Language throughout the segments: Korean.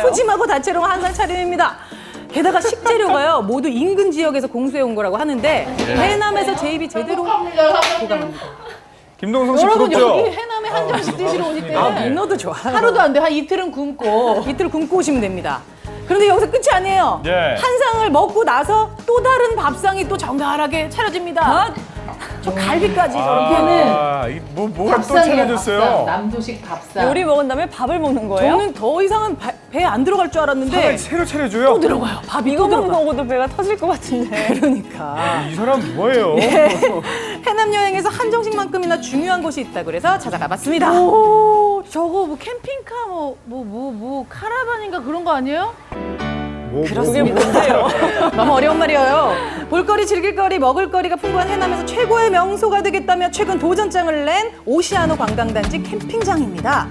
푸짐하고 다채로운 한상 차림입니다. 게다가 식재료가요 모두 인근 지역에서 공수해 온 거라고 하는데 해남에서 제입이 제대로 보관합니다. 김동성 씨 여러분 부럽죠? 여기 해남에 한정식 드시러 오실 때 아, 민어도 좋아. 하루도 안 돼. 한 이틀은 굶고 이틀 굶고 오시면 됩니다. 그런데 여기서 끝이 아니에요. 예. 한 상을 먹고 나서 또 다른 밥상이 또 정갈하게 차려집니다. 저 갈비까지 저렇게는 아, 이 뭐, 뭐가 또 차려졌어요? 남도식 밥상. 요리 먹은 다음에 밥을 먹는 거예요? 저는 더 이상은 배에 안 들어갈 줄 알았는데 밥을 새로 차려줘요? 또 들어가요. 밥이 또 이것만 들어가. 먹어도 배가 터질 것 같은데. 그러니까 이 사람 뭐예요? 해남 여행에서 한정식만큼이나 중요한 곳이 있다 그래서 찾아가 봤습니다. 오, 저거 뭐 캠핑카 뭐 뭐 뭐 뭐 카라반인가 그런 거 아니에요? 뭐, 그게 뭔데요? 너무 어려운 말이에요. 볼거리, 즐길거리, 먹을거리가 풍부한 해남에서 최고의 명소가 되겠다며 최근 도전장을 낸 오시아노 관광단지 캠핑장입니다.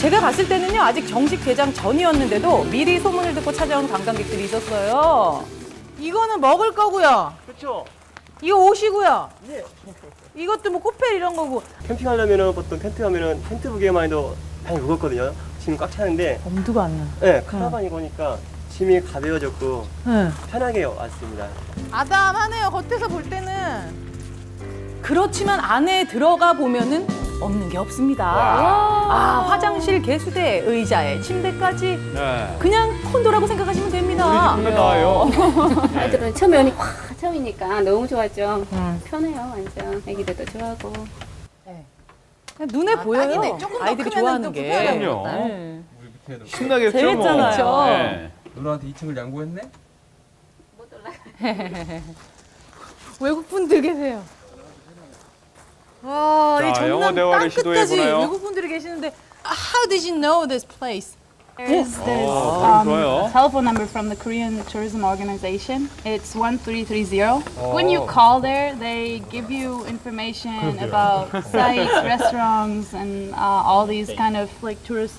제가 갔을 때는요 아직 정식 개장 전이었는데도 미리 소문을 듣고 찾아온 관광객들이 있었어요. 이거는 먹을 거고요. 그렇죠. 이거 옷이고요. 예. 이것도 뭐 코펠 이런 거고. 캠핑하려면은 보통 텐트 가면은 텐트 무게만 해도 당연히 무겁거든요. 짐이 꽉 차는데, 엄두가 안 나. 네, 카라반이 보니까 짐이 가벼워졌고 네. 편하게 왔습니다. 아담하네요. 겉에서 볼 때는. 그렇지만 안에 들어가 보면은 없는 게 없습니다. 아, 화장실, 개수대, 의자에 침대까지 네. 그냥 콘도라고 생각하시면 됩니다. 정말 나아요. 아이들은 처음에 오니 꽉 처음이니까 너무 좋았죠. 편해요, 완전. 애기들도 좋아하고. 눈에 보여요. 딱이네. 조금 더 아이들이 크면은 좋아하는 또 게. 그럼요. 네. 신나겠죠, 재밌잖아요. 뭐. 네. 누나한테 2층을 양보했네? 외국 분들 계세요. 와, 이 자, 영어 전남 대화를 땅 끝까지 시도해보나요? 외국 분들이 계시는데 How did you know this place? There's, there's 어, 좋아요. telephone number from the Korean Tourism Organization. It's 1330. When you call there, they give you information about sites, restaurants, and uh, all these kind of like tourist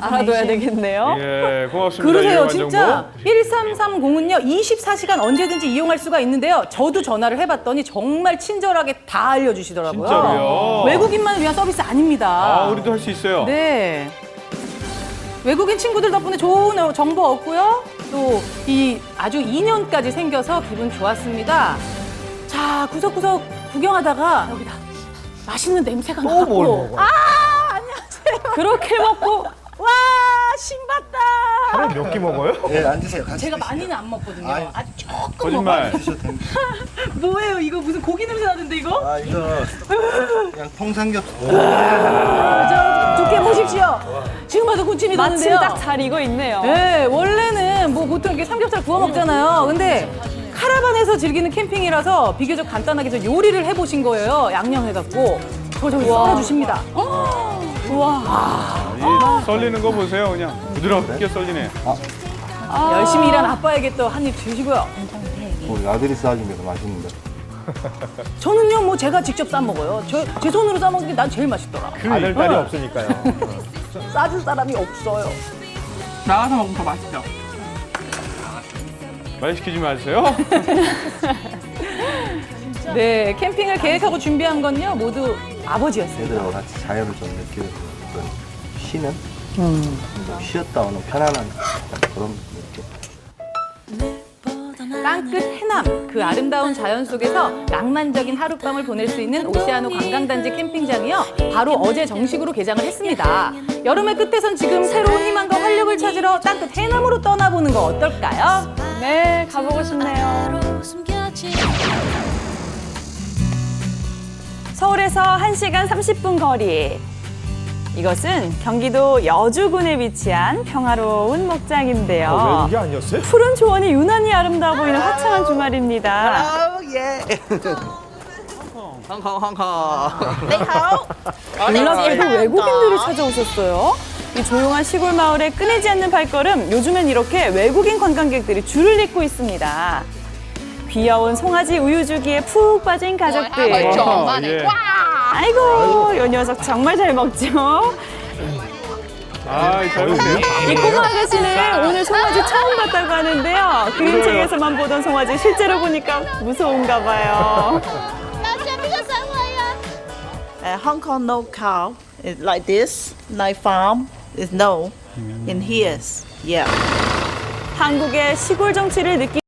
알아둬야. 되겠네요. 예, 고맙습니다. 그러세요, 유용한 진짜. 정보. 1330은요, 24시간 언제든지 이용할 수가 있는데요. 저도 전화를 해봤더니 정말 친절하게 다 알려주시더라고요. 진짜로요? 외국인만을 위한 서비스 아닙니다. 아, 우리도 할 수 있어요. 네. 외국인 친구들 덕분에 좋은 정보 얻고요. 또 이 아주 인연까지 생겨서 기분 좋았습니다. 자, 구석구석 구경하다가 여기다 맛있는 냄새가 나고. 아, 안녕하세요. 그렇게 먹고 와, 신봤다. 하루에 몇 끼 먹어요? 네, 앉으세요. 같이 제가 드세요. 많이는 안 먹거든요. 아이. 아주 조금 거짓말. 드셔도 됩니다. 뭐예요? 이거 무슨 고기 냄새 나는데 이거? 아, 이거 그냥 통삼겹살. 저 두께 보십시오. 지금 봐도 군침이 마침 도는데요. 딱 잘 익어 있네요. 네, 원래는 뭐 보통 이렇게 삼겹살 구워 먹잖아요. 근데 카라반에서 즐기는 캠핑이라서 비교적 간단하게 저 요리를 해보신 거예요. 양념해갖고. 저 저기 썰어주십니다. 이 썰리는 거 보세요, 그냥. 부드럽게 썰리네. 열심히 일한 아빠에게 또 한 입 주시고요. 우리 아들이 싸주면서 맛있는데. 저는요, 뭐 제가 직접 싸 먹어요. 저, 제 손으로 싸 먹는 게 난 제일 맛있더라. 아들, 딸이 없으니까요. 싸줄 사람이 없어요. 나가서 먹으면 더 맛있죠. 말 시키지 마세요. 네, 캠핑을 계획하고 준비한 건요, 모두 아버지였어요. 애들하고 같이 자연을 좀 느끼는 어떤 쉬는? 좀 쉬었다 오는 편안한 그런 느낌. 땅끝 해남 그 아름다운 자연 속에서 낭만적인 하룻밤을 보낼 수 있는 오시아노 관광단지 캠핑장이요 바로 어제 정식으로 개장을 했습니다 여름의 끝에선 지금 새로운 희망과 활력을 찾으러 땅끝 해남으로 떠나보는 거 어떨까요? 네, 가보고 싶네요. 서울에서 1시간 30분 거리. 이것은 경기도 여주군에 위치한 평화로운 목장인데요. 이게 아니었어요? 푸른 초원이 유난히 아름다워 보이는 화창한 주말입니다. 놀랍게도 외국인들이 찾아오셨어요. 이 조용한 시골 마을에 끊이지 않는 발걸음, 요즘엔 이렇게 외국인 관광객들이 줄을 잇고 있습니다. 귀여운 송아지 우유 주기에 푹 빠진 가족들. 어, 예. 아이고, 요 녀석 정말 잘 먹죠? 아, 잘 먹네요. 이 꼬마 아가씨는 오늘 송아지 처음 봤다고 하는데요. 그림책에서만 보던 송아지 실제로 보니까 무서운가 봐요. Uh, Hong Kong no cow is like this, like farm is no. in his. Yeah. 한국의 시골 정치를 느끼